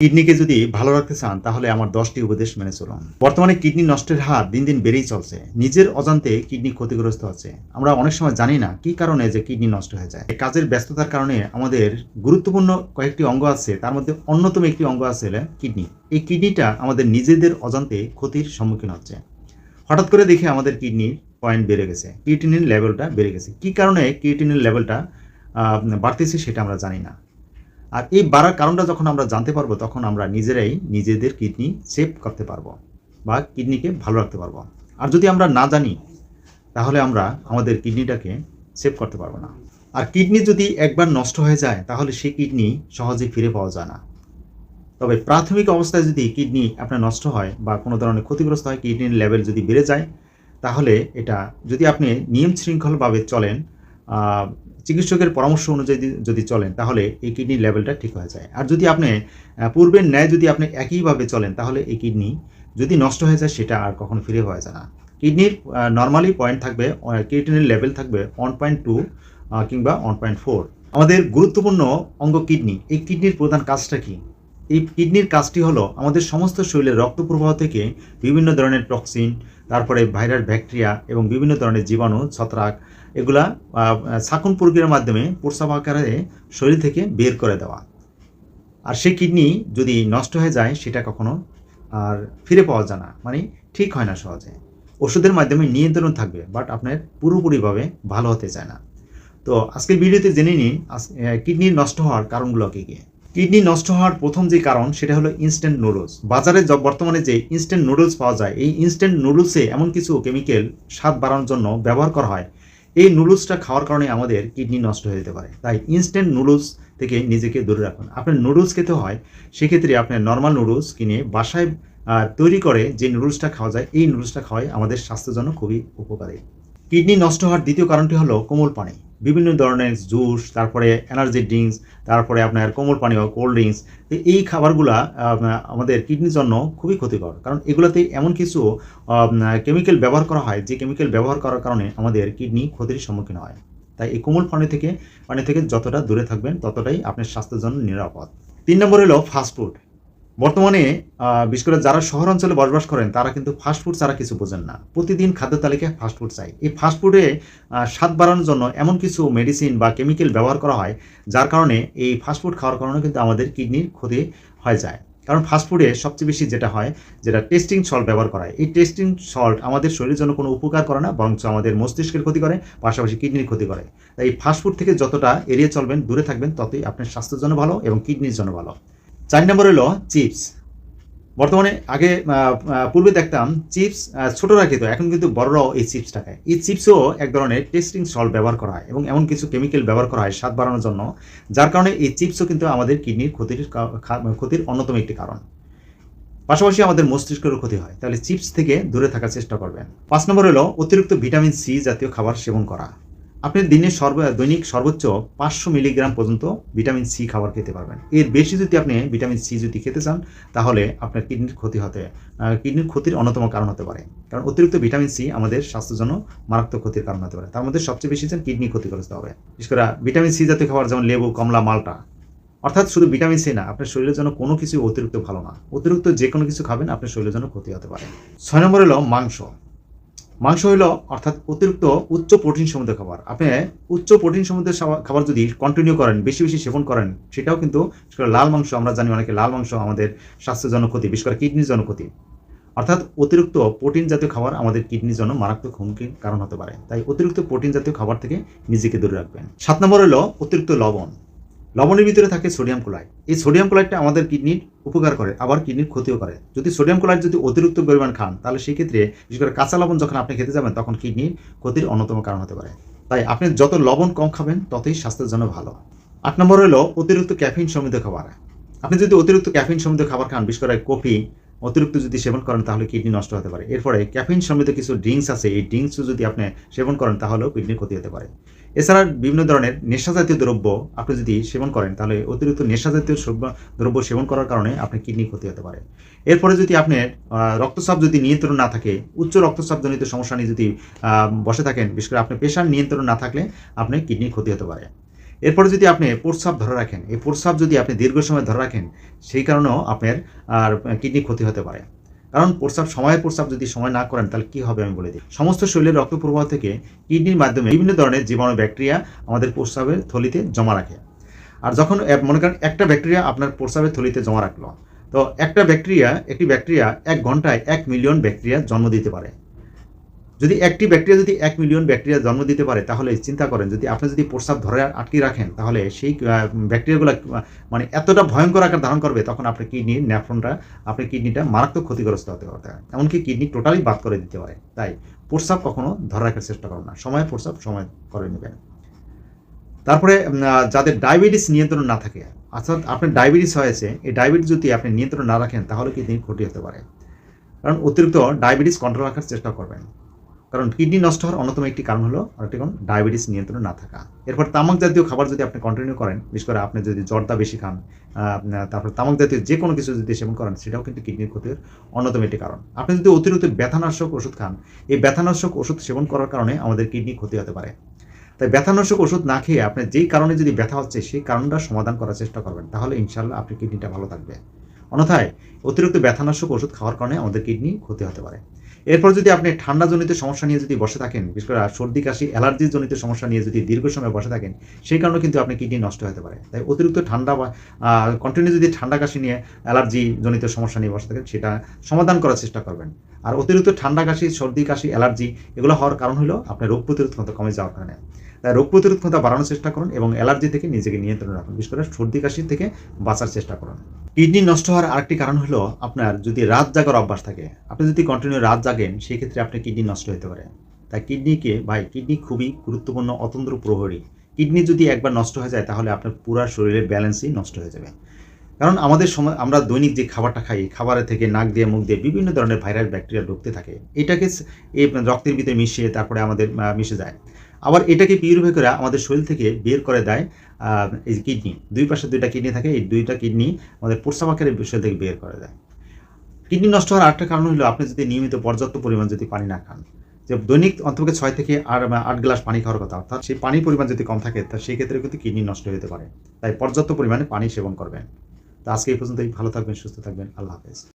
কিডনিকে যদি ভালো রাখতে চান, তাহলে আমার দশটি উপদেশ মেনে চলুন। বর্তমানে কিডনি নষ্টের হার দিন দিন বেড়েই চলছে। নিজের অজান্তে কিডনি ক্ষতিগ্রস্ত হচ্ছে। আমরা অনেক সময় জানি না কি কারণে যে কিডনি নষ্ট হয়ে যায়। কাজের ব্যস্ততার কারণে আমাদের গুরুত্বপূর্ণ কয়েকটি অঙ্গ আছে, তার মধ্যে অন্যতম একটি অঙ্গ আছে কিডনি। এই কিডনিটা আমাদের নিজেদের অজান্তে ক্ষতির সম্মুখীন হচ্ছে। হঠাৎ করে দেখে আমাদের কিডনির পয়েন্ট বেড়ে গেছে, কিডনির লেভেলটা বেড়ে গেছে। কি কারণে কিউটিনের লেভেলটা বাড়তেছে সেটা আমরা জানি না। আর এই বাড়ার কারণটা যখন আমরা জানতে পারব, তখন আমরা নিজেরাই নিজেদের কিডনি সেভ করতে পারব বা কিডনিকে ভালো রাখতে পারব। আর যদি আমরা না জানি, তাহলে আমরা আমাদের কিডনিটাকে সেভ করতে পারব না। আর কিডনি যদি একবার নষ্ট হয়ে যায়, তাহলে সেই কিডনি সহজে ফিরে পাওয়া যায় না। তবে প্রাথমিক অবস্থায় যদি কিডনি আপনার নষ্ট হয় বা কোনো ধরনের ক্ষতিগ্রস্ত হয়, কিডনির লেভেল যদি বেড়ে যায়, তাহলে এটা যদি আপনি নিয়ম শৃঙ্খলভাবে চলেন চিকিৎসকের পরামর্শ অনুযায়ী যদি- চলেন, তাহলে এই কিডনির লেভেলটা ঠিক হয়ে যায়। আর যদি আপনি পূর্বের ন্যায় যদি আপনি একইভাবে চলেন, তাহলে এই কিডনি যদি নষ্ট হয়ে যায়, সেটা আর কখনো ফিরে হয়ে যায় না। কিডনির নর্মালি পয়েন্ট থাকবে কিডনির লেভেল থাকবে ওয়ান পয়েন্ট টু কিংবা ওয়ান পয়েন্ট ফোর আমাদের গুরুত্বপূর্ণ অঙ্গ কিডনি এই কিডনির প্রধান কাজটা কি? এই কিডনির কাজটি হলো আমাদের সমস্ত শরীরের রক্ত প্রবাহ থেকে বিভিন্ন ধরনের টক্সিন তারপরে ভাইরাস, ব্যাকটেরিয়া এবং বিভিন্ন ধরনের জীবাণু, ছত্রাক এগুলা আহ, প্রক্রিয়ার মাধ্যমে প্রস্রাব আকারে শরীর থেকে বের করে দেওয়া। আর সেই কিডনি যদি নষ্ট হয়ে যায় সেটা কখনো আর ফিরে পাওয়া যায় না। মানে ঠিক হয় না সহজে। ওষুধের মাধ্যমে নিয়ন্ত্রণ থাকবে বাট আপনার পুরোপুরিভাবে ভালো হতে চায় না। তো আজকের ভিডিওতে জেনে নিন কিডনি নষ্ট হওয়ার কারণগুলো কী কী? কিডনি নষ্ট হওয়ার প্রথম যে কারণ সেটা হলো ইনস্ট্যান্ট নুডলস বাজারে বর্তমানে যে ইনস্ট্যান্ট নুডলস পাওয়া যায় এই ইনস্ট্যান্ট নুডলসে এমন কিছু কেমিক্যাল স্বাদ বাড়ানোর জন্য ব্যবহার করা হয় এই নুডলসটা খাওয়ার কারণে আমাদের কিডনি নষ্ট হয়ে যেতে পারে। তাই ইনস্ট্যান্ট নুডলস থেকে নিজেকে দূরে রাখুন। আপনার নুডলস খেতে হয়, সেক্ষেত্রে আপনার নর্মাল নুডলস কিনে বাসায় তৈরি করে যে নুডলসটা খাওয়া যায়, এই নুডলসটা খাওয়াই আমাদের স্বাস্থ্যের জন্য খুবই উপকারী। কিডনি নষ্ট হওয়ার দ্বিতীয় কারণটি হলো কোমল পানি। বিভিন্ন ধরনের জুস, তারপরে এনার্জি ড্রিঙ্কস তারপরে আপনার কোমল পানীয় কোল্ড ড্রিঙ্কস এই খাবারগুলা আমাদের কিডনির জন্য খুবই ক্ষতিকর। কারণ এগুলোতে এমন কিছু কেমিক্যাল ব্যবহার করা হয়, যে কেমিক্যাল ব্যবহার করার কারণে আমাদের কিডনি ক্ষতির সম্মুখীন হয়। তাই এই কোমল পানি থেকে পানি থেকে যতটা দূরে থাকবেন, ততটাই আপনার স্বাস্থ্যের জন্য নিরাপদ। তিন নম্বর হলো ফাস্টফুড বর্তমানে বিশেষ করে যারা শহর অঞ্চলে বসবাস করেন, তারা কিন্তু ফাস্টফুড ছাড়া কিছু বোঝেন না। প্রতিদিন খাদ্য তালিকায় ফাস্টফুড চাই। এই ফাস্টফুডে স্বাদ বাড়ানোর জন্য এমন কিছু মেডিসিন বা কেমিক্যাল ব্যবহার করা হয়, যার কারণে এই ফাস্টফুড খাওয়ার কারণে কিন্তু আমাদের কিডনির ক্ষতি হয়ে যায়। কারণ ফাস্টফুডে সবচেয়ে বেশি যেটা হয়, যেটা টেস্টিং সল্ট ব্যবহার করা হয়। এই টেস্টিং সল্ট আমাদের শরীরের জন্য কোনো উপকার করে না, বরঞ্চ আমাদের মস্তিষ্কের ক্ষতি করে, পাশাপাশি কিডনির ক্ষতি করে। তাই এই ফাস্টফুড থেকে যতটা এড়িয়ে চলবেন, দূরে থাকবেন, ততই আপনার স্বাস্থ্যের জন্য ভালো এবং কিডনির জন্য ভালো। চার নম্বর হলো চিপস। বর্তমানে আগে পূর্বে দেখতাম চিপস ছোটরা খেত, এখন কিন্তু বড়রাও এই চিপসটা খায়। এই চিপসও এক ধরনের টেস্টিং সল্ট ব্যবহার করা হয় এবং এমন কিছু কেমিক্যাল ব্যবহার করা হয় স্বাদ বাড়ানোর জন্য, যার কারণে এই চিপসও কিন্তু আমাদের কিডনির ক্ষতির ক্ষতির অন্যতম একটি কারণ। পাশাপাশি আমাদের মস্তিষ্কেরও ক্ষতি হয়, তাহলে চিপস থেকে দূরে থাকার চেষ্টা করবেন। পাঁচ নম্বর হলো অতিরিক্ত ভিটামিন সি জাতীয় খাবার সেবন করা। আপনি দিনে সর্ব, দৈনিক সর্বোচ্চ পাঁচশো মিলিগ্রাম পর্যন্ত ভিটামিন সি খাবার খেতে পারবেন। এর বেশি যদি আপনি ভিটামিন সি যদি খেতে চান, তাহলে আপনার কিডনির ক্ষতি হতে কিডনির ক্ষতির অন্যতম কারণ হতে পারে। কারণ অতিরিক্ত ভিটামিন সি আমাদের স্বাস্থ্যের জন্য মারাত্মক ক্ষতির কারণ হতে পারে। তার মধ্যে সবচেয়ে বেশি যেন কিডনি ক্ষতিগ্রস্ত হবে। বিশেষ করে ভিটামিন সি জাতীয় খাবার যেমন লেবু, কমলা, মালটা, অর্থাৎ শুধু ভিটামিন সি না, আপনার শরীরের জন্য কোনো কিছু অতিরিক্ত ভালো না। অতিরিক্ত যে কোনো কিছু খাবেন, আপনার শরীরের জন্য ক্ষতি হতে পারে। ছয় নম্বর হলো মাংস। মাংস হলো অর্থাৎ অতিরিক্ত উচ্চ প্রোটিন সমৃদ্ধ খাবার। আপনি উচ্চ প্রোটিন সমৃদ্ধ খাবার- খাবার যদি কন্টিনিউ করেন, বেশি বেশি সেবন করেন, সেটাও কিন্তু লাল মাংস, আমরা জানি অনেকে লাল মাংস আমাদের স্বাস্থ্যের জন্য ক্ষতি, বিশেষ করে কিডনির জন্য ক্ষতি। অর্থাৎ অতিরিক্ত প্রোটিন জাতীয় খাবার আমাদের কিডনির জন্য মারাত্মক হুমকির কারণ হতে পারে। তাই অতিরিক্ত প্রোটিন জাতীয় খাবার থেকে নিজেকে দূরে রাখবেন। সাত নম্বর হলো অতিরিক্ত লবণ। লবণের ভিতরে থাকে সোডিয়াম ক্লোরাইড। এই সোডিয়াম ক্লোরাইডটা আমাদের কিডনির উপকার করে, আবার কিডনির ক্ষতিও করে। যদি সোডিয়াম ক্লোরাইড যদি অতিরিক্ত পরিমাণ খান, তাহলে সেই ক্ষেত্রে বিশেষ করে কাঁচা লবণ যখন আপনি খেতে যাবেন, তখন কিডনির ক্ষতির অন্যতম কারণ হতে পারে। তাই আপনি যত লবণ কম খাবেন, ততই স্বাস্থ্যের জন্য ভালো। আট নম্বর হলো অতিরিক্ত ক্যাফিন সমৃদ্ধ খাবার। আপনি যদি অতিরিক্ত ক্যাফিন সমৃদ্ধ খাবার খান, বিশেষ করে কফি অতিরিক্ত যদি সেবন করেন তাহলে কিডনি নষ্ট হতে পারে। এরপরে ক্যাফিন সমৃদ্ধ কিছু ড্রিঙ্কস আছে, এই ড্রিঙ্কসও যদি আপনি সেবন করেন তাহলেও কিডনির ক্ষতি হতে পারে। এছাড়া বিভিন্ন ধরনের নেশাজাতীয় দ্রব্য আপনি যদি সেবন করেন তাহলে অতিরিক্ত নেশাজাতীয় দ্রব্য সেবন করার কারণে আপনার কিডনি ক্ষতি হতে পারে। এরপরে যদি আপনার রক্তচাপ যদি নিয়ন্ত্রণ না থাকে, উচ্চ রক্তচাপজনিত সমস্যা নিয়ে যদি বসে থাকেন, বিশেষ করে আপনার প্রেশার নিয়ন্ত্রণ না থাকলে আপনার কিডনির ক্ষতি হতে পারে। এরপরে যদি আপনি প্রস্রাব ধরে রাখেন, এই প্রস্রাব যদি আপনি দীর্ঘ সময় ধরে রাখেন, সেই কারণেও আপনার, আর কিডনি ক্ষতি হতে পারে। কারণ প্রস্রাব সময়ে প্রস্রাব যদি সময় না করেন, তাহলে কী হবে আমি বলে দিই। সমস্ত শরীরের রক্ত প্রবাহ থেকে কিডনির মাধ্যমে বিভিন্ন ধরনের জীবাণু, ব্যাকটেরিয়া আমাদের প্রস্রাবের থলিতে জমা রাখে। আর যখন মনে করেন একটা ব্যাকটেরিয়া আপনার প্রস্রাবের থলিতে জমা রাখল, তো একটা ব্যাকটেরিয়া, একটি ব্যাকটেরিয়া এক ঘন্টায় এক মিলিয়ন ব্যাকটেরিয়া জন্ম দিতে পারে। যদি একটি ব্যাকটেরিয়া যদি এক মিলিয়ন ব্যাকটেরিয়া জন্ম দিতে পারে, তাহলে চিন্তা করেন, যদি আপনি যদি প্রস্রাব ধরে আটকে রাখেন, তাহলে সেই ব্যাকটেরিয়াগুলো মানে এতটা ভয়ঙ্কর আকার ধারণ করবে, তখন আপনার কিডনির ন্যাফ্রনটা, আপনার কিডনিটা মারাত্মক ক্ষতিগ্রস্ত হতে পারে। এমনকি কিডনি টোটালি বাদ করে দিতে পারে। তাই প্রস্রাব কখনো ধরে রাখার চেষ্টা করুন না। সময় প্রস্রাব, সময় করে নেবেন। তারপরে যাদের ডায়াবেটিস নিয়ন্ত্রণ না থাকে, অর্থাৎ আপনার ডায়াবেটিস হয়েছে, এই ডায়াবেটিস যদি আপনি নিয়ন্ত্রণ না রাখেন, তাহলে কিডনি ক্ষতি হতে পারে। কারণ অতিরিক্ত ডায়াবেটিস কন্ট্রোল রাখার চেষ্টা করবেন। কারণ কিডনি নষ্ট হওয়ার অন্যতম একটি কারণ হলো আরেকটি কারণ ডায়াবেটিস নিয়ন্ত্রণ না থাকা। এরপর তামাক জাতীয় খাবার যদি আপনি কন্টিনিউ করেন, বিশেষ করে আপনি যদি জর্দা বেশি খান তারপর তামাক জাতীয় যে কোনো কিছু যদি সেবন করেন, সেটাও কিন্তু কিডনির ক্ষতির অন্যতম একটি কারণ। আপনি যদি অতিরিক্ত ব্যথানাশক ওষুধ খান, এই ব্যথানাশক ওষুধ সেবন করার কারণে আমাদের কিডনি ক্ষতি হতে পারে। তাই ব্যথানাশক ওষুধ না খেয়ে আপনি যেই কারণে যদি ব্যথা হচ্ছে, সেই কারণটা সমাধান করার চেষ্টা করবেন, তাহলে ইনশাল্লাহ আপনার কিডনিটা ভালো থাকবে। অন্যথায় অতিরিক্ত ব্যথানাশক ওষুধ খাওয়ার কারণে আমাদের কিডনি ক্ষতি হতে পারে। এরপর যদি আপনি ঠান্ডা জনিত সমস্যা নিয়ে যদি বসে থাকেন, বিশেষ করে সর্দি, কাশি অ্যালার্জি জনিত সমস্যা নিয়ে যদি দীর্ঘ সময় বসে থাকেন, সেই কারণে কিন্তু আপনি কিডনি নষ্ট হতে পারে। তাই অতিরিক্ত ঠান্ডা বা কন্টিনিউ যদি ঠান্ডা, কাশি নিয়ে অ্যালার্জি জনিত সমস্যা নিয়ে বসে থাকেন, সেটা সমাধান করার চেষ্টা করবেন। আর অতিরিক্ত ঠান্ডা, কাশি, সর্দি, কাশি, অ্যালার্জি, এগুলো হওয়ার কারণ হলো আপনার রোগ প্রতিরোধ ক্ষমতা কমে যাওয়ার কারণে। রোগ প্রতিরোধ ক্ষমতা বাড়ানোর চেষ্টা করুন এবং অ্যালার্জি থেকে নিজেকে নিয়ন্ত্রণে রাখুন। বিশেষ করে সর্দি, কাশি থেকে বাঁচার চেষ্টা করুন। কিডনি নষ্ট হওয়ার আরেকটি কারণ হলো আপনার যদি রাত জাগার অভ্যাস থাকে, আপনি যদি কন্টিনিউ রাত জাগেন সেই ক্ষেত্রে আপনার কিডনি নষ্ট হতে পারে। তাই কিডনিকে, ভাই, কিডনি খুবই গুরুত্বপূর্ণ অতন্ত্র প্রহরী। কিডনি যদি একবার নষ্ট হয়ে যায়, তাহলে আপনার পুরো শরীরের ব্যালেন্সই নষ্ট হয়ে যাবে। কারণ আমাদের সময়, আমরা দৈনিক যে খাবারটা খাই খাবারের থেকে নাক দিয়ে, মুখ দিয়ে বিভিন্ন ধরনের ভাইরাস, ব্যাকটেরিয়া ঢুকতে থাকে। এটাকে এই রক্তের ভিতরে মিশিয়ে তারপরে আমাদের মিশে যায়। আবার এটাকে পিউরিফাই আমাদের শরীর থেকে বের করে দেয় এই কিডনি। দুই পাশে দুইটা কিডনি থাকে, এই দুইটা কিডনি আমাদের প্রস্রাব আকারে শরীর থেকে বের করে দেয়। কিডনি নষ্ট হওয়ার আরেকটা কারণ হলো আপনি যদি নিয়মিত পর্যাপ্ত পরিমাণ যদি পানি না খান, যে দৈনিক অন্তত ছয় থেকে আট আট গ্লাস পানি খাওয়ার কথা, অর্থাৎ সেই পানির পরিমাণ যদি কম থাকে, তা সেই ক্ষেত্রে কিন্তু কিডনি নষ্ট হতে পারে। তাই পর্যাপ্ত পরিমাণে পানি সেবন করবেন। তো আজকে এই পর্যন্তই, ভালো থাকবেন, সুস্থ থাকবেন, আল্লাহ হাফেজ।